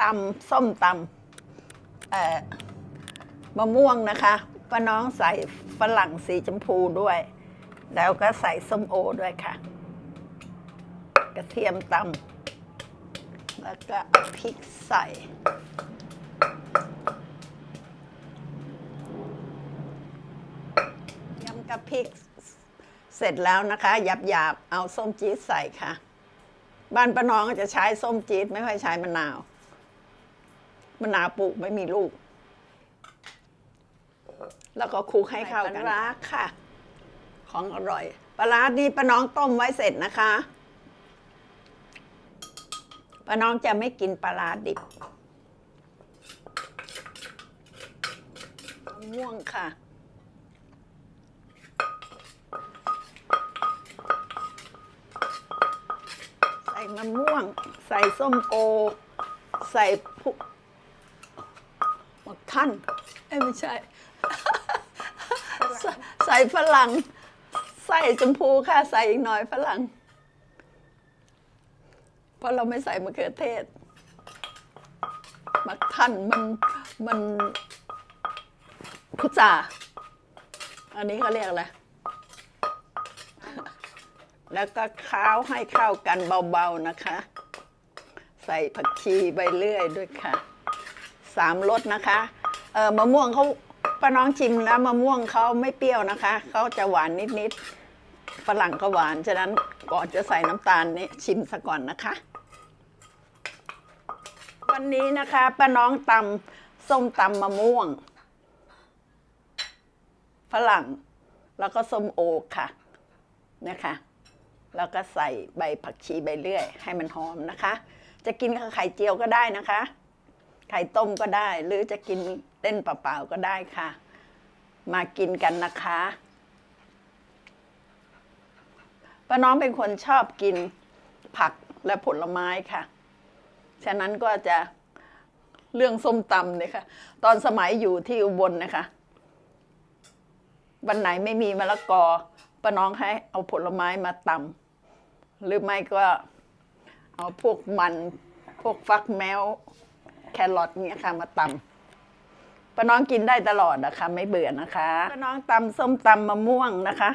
ตำส้มตำเอ่อมะม่วงนะคะป้าน้องใส่ฝรั่งสีชมพูด้วย แล้วก็ใส่ส้มโอด้วยค่ะ กระเทียมตำแล้วก็พริกใส่ยำกับพริกเสร็จแล้วนะคะหยาบหยาบเอาส้มจี๊ดใส่ค่ะ บ้านป้าน้องจะใช้ส้มจี๊ดไม่ค่อยใช้มะนาว มะนาวปลูกไม่มีลูก แล้วก็คลุกให้เข้ากันปลาร้าค่ะ ของอร่อยปลาร้านี่ป้าน้องต้มไว้เสร็จนะคะป้าน้องจะไม่กินปลาร้าดิบมะม่วงค่ะ ใส่มะม่วง ใส่ส้มโอ ใส่ พุกหมักท่านเอ้ยไม่ใช่ ใส่ใส่ฝรั่ง ใส่ชมพูค่ะใส่อีกหน่อยฝรั่ง เพราะเราไม่ใส่มะเขือเทศหมักท่านมันมันพุทราอันนี้เขาเรียกอะไร แล้วก็ค้าวให้เข้ากันเบาๆนะคะ ใส่ผักชีใบเลื่อยด้วยค่ะ สามรสนะคะเออมะม่วงเขาป้าน้องชิมแล้วมะม่วงเขาไม่เปรี้ยวนะคะเขาจะหวานนิดๆฝรั่งก็หวานฉะนั้นก่อนจะใส่น้ำตาลนี่ชิมซะก่อนนะคะ วันนี้นะคะป้าน้องตำส้มตำมะม่วง ฝรั่งแล้วก็ส้มโอค่ะนะคะแล้วก็ใส่ใบผักชีใบเลื่อย ให้มันหอมนะคะ จะกินกับไข่เจียวก็ได้นะคะ ไข่ต้มก็ได้ หรือจะกินเล่นเปล่าๆก็ได้ค่ะ มากินกันนะคะป้าน้องเป็นคนชอบกินผักและผลไม้ค่ะ ฉะนั้นก็จะเรื่องส้มตำเนี่ยค่ะ ตอนสมัยอยู่ที่อุบลนะคะ วันไหนไม่มีมะละกอป้าน้องให้เอาผลไม้มาตำหรือไม่ก็เอาพวกมันพวกฟักแมว แครอทเนี่ยค่ะมาตำป้าน้องกินได้ตลอดนะคะ ไม่เบื่อนะคะป้าน้องตำส้มตำมะม่วงนะคะ